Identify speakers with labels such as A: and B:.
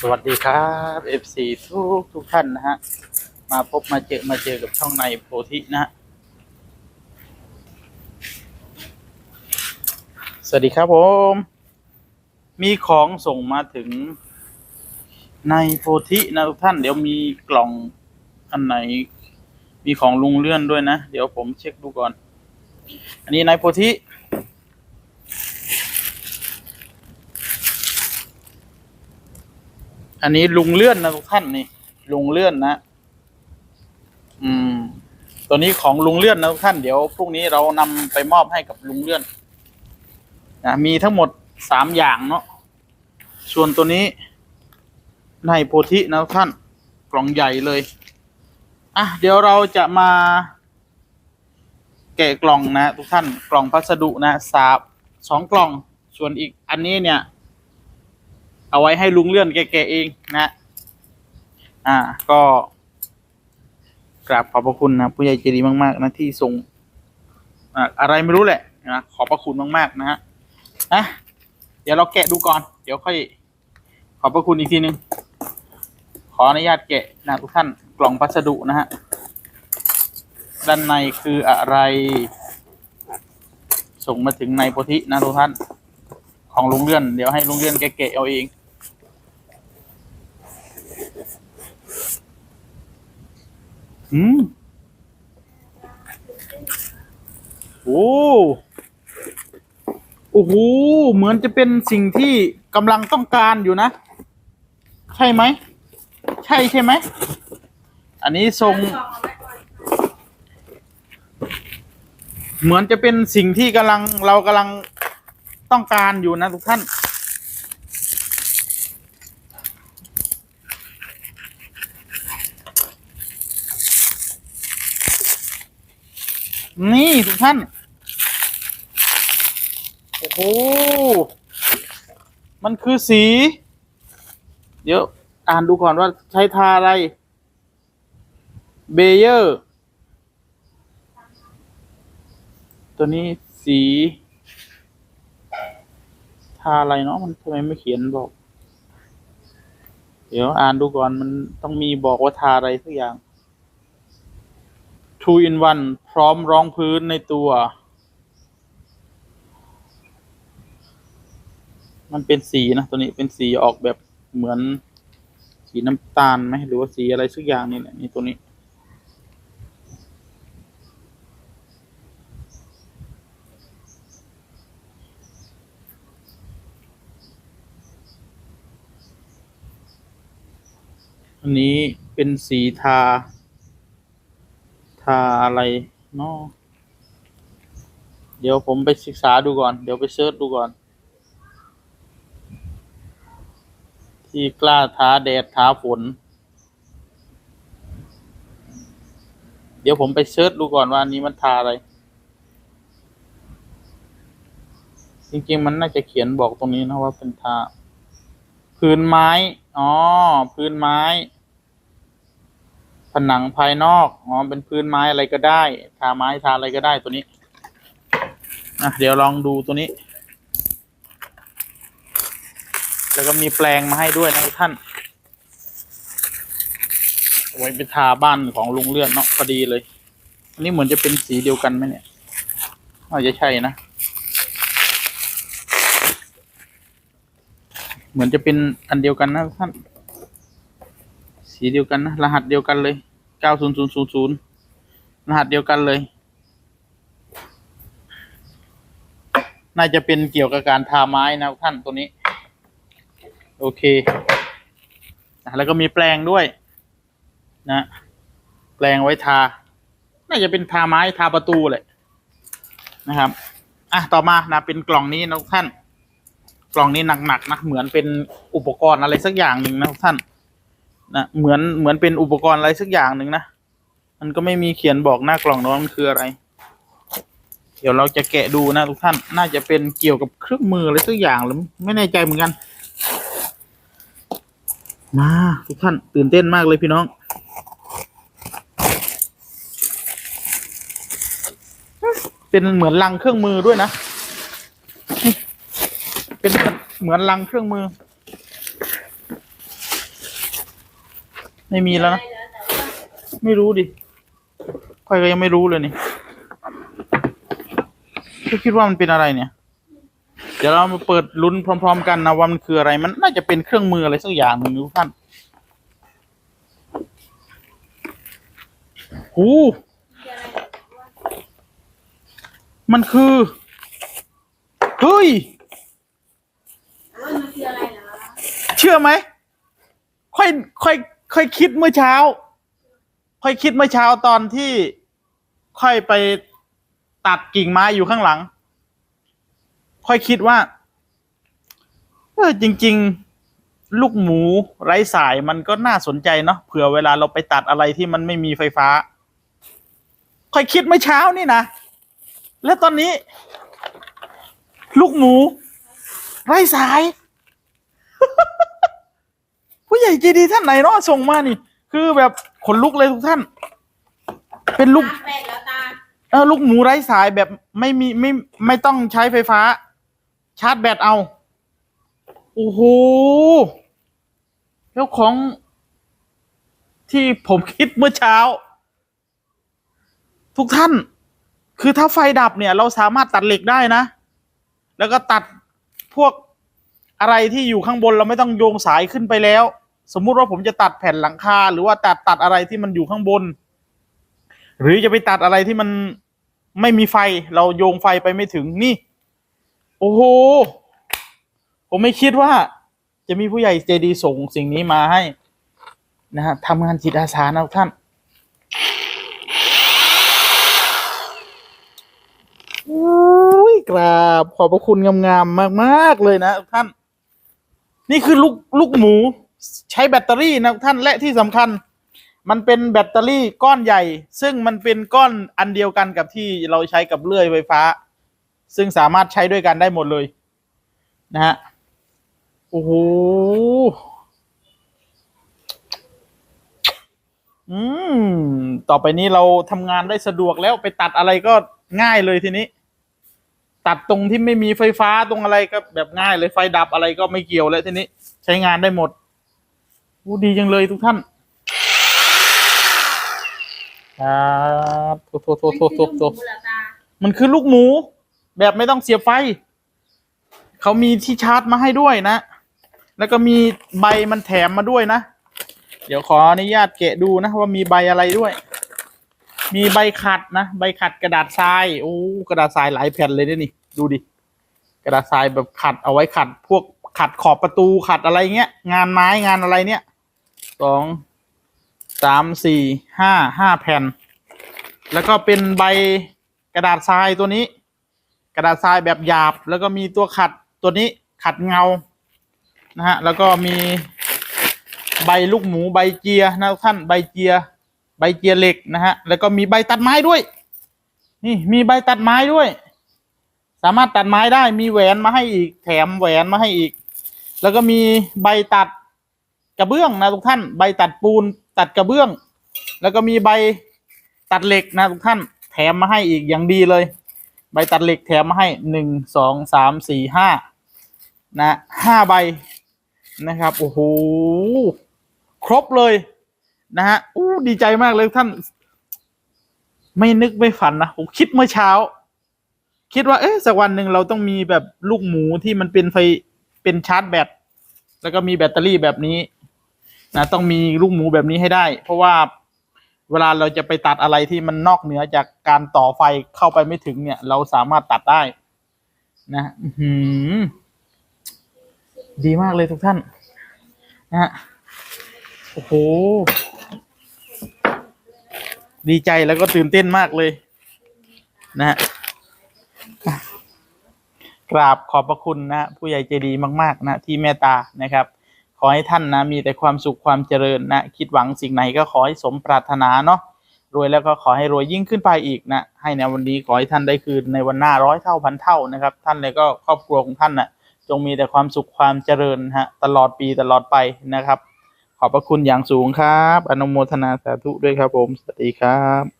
A: สวัสดีครับ FC ทุกทุกท่านนะฮะ มาพบมาเจอมาเจอกับช่องในโพธินะฮะ สวัสดีครับผม มีของส่งมาถึงในโพธินะทุกท่าน เดี๋ยวมีกล่องอันไหน มีของลุงเลื่อนด้วยนะ เดี๋ยวผมเช็คดูก่อน อันนี้ในโพธิ อันนี้ลุงเลื่อนนะทุกท่านนี่ ลุงเลื่อนนะ อืม ตัวนี้ของลุงเลื่อนนะทุกท่าน เดี๋ยวพรุ่งนี้เรานำไปมอบให้กับลุงเลื่อนนะมีทั้งหมดสามอย่างเนาะส่วนตัวนี้ในโพธินะทุกท่าน กล่องใหญ่เลยอะเดี๋ยวเราจะมาแกะกล่องนะ ทุกท่านกล่องพัสดุนะสาบสองกล่องส่วนอีกอันนี้เนี่ย เอาไว้ให้ลุงเลื่อนแกๆเองนะ อ่า ก็กราบขอบพระคุณนะผู้ใหญ่ใจดีมากๆนะที่ส่งอ่าอะไรไม่รู้แหละนะขอบพระคุณมากๆนะฮะอะเดี๋ยวเราแกะดูก่อน เดี๋ยวค่อย ขอบพระคุณอีกทีหนึ่งขออนุญาตแกะนะทุกท่านกล่องพัสดุนะฮะด้านในคืออะไร ส่งมาถึงในโพธินะทุกท่าน ของลุงเลื่อน เดี๋ยวให้ลุงเลื่อนแกะเอาเอง อืมโอ้โอ้โหเหมือนจะเป็นสิ่งที่กำลังต้องการอยู่นะ ใช่ไหม ใช่ใช่ไหม อันนี้ทรง เหมือนจะเป็นสิ่งที่กำลังเรากำลังต้องการอยู่นะทุกท่าน นี่ทุกท่าน โอ้โห มันคือสี เดี๋ยว อ่านดูก่อนว่าใช้ทาอะไร เบเยอร์ ตัวนี้สี ทาอะไรเนาะมันทำไมไม่เขียนบอก เดี๋ยวอ่านดูก่อนมันต้องมีบอกว่าทาอะไรสักอย่าง two in one พร้อมรองพื้นในตัว มันเป็นสีนะ ตัวนี้เป็นสีออกแบบเหมือน สีน้ำตาลไหมหรือว่าสีอะไรสักอย่างนี่แหละนี่ตัวนี้ อันนี้เป็นสีทา ทาอะไรเนาะเดี๋ยวผมไปศึกษาดูก่อน เดี๋ยวไปเซิร์ชดูก่อน ที่กล้าท้าแดดท้าฝน เดี๋ยวผมไปเซิร์ชดูก่อนว่าอันนี้มันทาอะไร จริงๆมันน่าจะเขียนบอกตรงนี้นะว่าเป็นทา พื้นไม้ อ๋อ พื้นไม้ ผนังภายนอก อ๋อ เป็นพื้นไม้อะไรก็ได้ ทาไม้ทาอะไรก็ได้ตัวนี้อะเดี๋ยวลองดูตัวนี้ แล้วก็มีแปลงมาให้ด้วยนะท่านเอาไว้ไปทาบ้านของลุงเลื่อนเนาะพอดีเลย อันนี้เหมือนจะเป็นสีเดียวกันไหมเนี่ยอาจจะใช่นะ เหมือนจะเป็นอันเดียวกันนะท่าน สีเดียวกันนะ รหัสเดียวกันเลยเก้าศูนย์ศูนย์ศูนย์ศูนย์รหัสเดียวกันเลย น่าจะเป็นเกี่ยวกับการทาไม้นะท่านตัวนี้ โอเค แล้วก็มีแปลงด้วย นะ แปลงไว้ทา น่าจะเป็นทาไม้ทาประตูแหละนะครับ อะ ต่อมานะ เป็นกล่องนี้นะท่าน กล่องนี้หนักๆนะ เหมือนเป็นอุปกรณ์อะไรสักอย่างหนึ่งนะท่าน นะเหมือนเหมือนเป็นอุปกรณ์อะไรสักอย่างหนึ่งนะ มันก็ไม่มีเขียนบอกหน้ากล่องนะว่ามันคืออะไร เดี๋ยวเราจะแกะดูนะทุกท่าน น่าจะเป็นเกี่ยวกับเครื่องมืออะไรสักอย่างหรือไม่แน่ใจเหมือนกัน มาทุกท่านตื่นเต้นมากเลยพี่น้องเป็นเหมือนลังเครื่องมือด้วยนะ เป็นเหมือนลังเครื่องมือ ไม่มีแล้วนะ ไม่รู้ดิค่อยก็ยังไม่รู้เลยนี่ก็คิดว่ามันเป็นอะไรเนี่ย เดี๋ยวเรามาเปิดลุ้นพร้อม ๆ กันนะว่ามันคืออะไร มันน่าจะเป็นเครื่องมืออะไรสักอย่างหนึ่งทุกท่านหูมันคือ เฮ้ย
B: ว่ามันคืออะไรเหรอ
A: เชื่อไหม ค่อย ค่อย ค่อยคิดเมื่อเช้า ค่อยคิดเมื่อเช้าตอนที่ค่อยไปตัดกิ่งไม้อยู่ข้างหลัง ค่อยคิดว่าเออจริง ๆ ลูกหมูไร้สายมันก็น่าสนใจเนาะเผื่อเวลาเราไปตัดอะไรที่มันไม่มีไฟฟ้า ค่อยคิดเมื่อเช้านี่นะ และตอนนี้ ลูกหมู ไร้สาย ญ่ใจดีท่านไหนเนาะส่งมานี่ คือแบบขนลุกเลยทุกท่าน เป็นลูก
B: ตาแปดแล้วตา
A: เออลูกหมูไร้สายแบบไม่มีไม่ไม่ต้องใช้ไฟฟ้า ชาร์จแบตเอา โอ้โหแล้วของ ที่ผมคิดเมื่อเช้า ทุกท่าน คือถ้าไฟดับเนี่ย เราสามารถตัดเหล็กได้นะ แล้วก็ตัดพวกอะไรที่อยู่ข้างบนเราไม่ต้องโยงสายขึ้นไปแล้ว สมมุติว่าผมจะตัดแผ่นหลังคา หรือว่าตัดตัดอะไรที่มันอยู่ข้างบน หรือจะไปตัดอะไรที่มันไม่มีไฟ เราโยงไฟไปไม่ถึงนี่ โอ้โห ผมไม่คิดว่า จะมีผู้ใหญ่ใจดีส่งสิ่งนี้มาให้ นะฮะทำงานจิตอาสานะท่านอุ้ยกราบ ขอบพระคุณงามๆมาก ๆ เลยนะท่าน นี่คือลูกลูกหมู ใช้แบตเตอรี่นะท่านและที่สำคัญ มันเป็นแบตเตอรี่ก้อนใหญ่ ซึ่งมันเป็นก้อนอันเดียวกันกับที่เราใช้กับเลื่อยไฟฟ้า ซึ่งสามารถใช้ด้วยกันได้หมดเลย นะฮะโอ้โหอืม ต่อไปนี้เราทำงานได้สะดวกแล้วไปตัดอะไรก็ง่ายเลยทีนี้ ตัดตรงที่ไม่มีไฟฟ้าตรงอะไรก็แบบง่ายเลยไฟดับอะไรก็ไม่เกี่ยวแล้วทีนี้ ใช้งานได้หมด อู้ดีจังเลยทุกท่านครับโทโทโทโทโทโทษ
B: มันคือลูกหมูเหรอตา
A: มันคือลูกหมู แบบไม่ต้องเสียบไฟ เขามีที่ชาร์จมาให้ด้วยนะ แล้วก็มีใบมันแถมมาด้วยนะ เดี๋ยวขออนุญาตแกะดูนะ ว่ามีใบอะไรด้วย มีใบขัดนะ ใบขัดกระดาษทราย โอ้ กระดาษทรายหลายแผ่นเลยเนี่ยนี่ ดูดิ กระดาษทรายแบบขัดเอาไว้ขัด พวกขัดขอบประตูขัดอะไรเงี้ย งานไม้งานอะไรเนี่ย สองสามสี่ห้าห้าแผ่น แล้วก็เป็นใบกระดาษทรายตัวนี้ กระดาษทรายแบบหยาบ แล้วก็มีตัวขัดตัวนี้ขัดเงานะฮะแล้วก็มีใบลูกหมูใบเจียนะท่านใบเจีย ใบเจียเหล็กนะฮะแล้วก็มีใบตัดไม้ด้วย นี่มีใบตัดไม้ด้วย สามารถตัดไม้ได้มีแหวนมาให้อีกแถมแหวนมาให้อีก แล้วก็มีใบตัด กระเบื้องนะทุกท่าน ใบตัดปูนตัดกระเบื้อง แล้วก็มีใบตัดเหล็กนะทุกท่าน แถมมาให้อีกอย่างดีเลย ใบตัดเหล็กแถมมาให้หนึ่งสองสามสี่ห้านะห้าใบนะครับโอ้โหครบเลยนะฮะอู้ดีใจมากเลยท่าน ไม่นึกไม่ฝันนะผมคิดเมื่อเช้า คิดว่า เอ๊ะสักวันหนึ่งเราต้องมีแบบลูกหมูที่มันเป็นไฟเป็นชาร์จแบตแล้วก็มีแบตเตอรี่แบบนี้ นะต้องมีลูกหมูแบบนี้ให้ได้ เพราะว่าเวลาเราจะไปตัดอะไรที่มันนอกเหนือจากการต่อไฟเข้าไปไม่ถึงเนี่ย เราสามารถตัดได้ นะหือดีมากเลยทุกท่าน นะฮะโอ้โห ดีใจแล้วก็ตื่นเต้นมากเลย นะฮะอะกราบขอบพระคุณนะผู้ใหญ่ใจดีมาก ๆ นะ ที่เมตตานะครับ ขอให้ท่านนะมีแต่ความสุขความเจริญนะ คิดหวังสิ่งไหนก็ขอให้สมปรารถนาเนาะรวยแล้วก็ขอให้รวยยิ่งขึ้นไปอีกนะ ให้ในวันนี้ขอให้ท่านได้คืนในวันหน้าร้อยเท่าพันเท่านะครับ ท่านเลยก็ครอบครัวของท่านนะ่ะจงมีแต่ความสุขความเจริญฮะตลอดปีตลอดไปนะครับ ขอบพระคุณอย่างสูงครับ อนุโมทนาสาธุด้วยครับผม สวัสดีครับ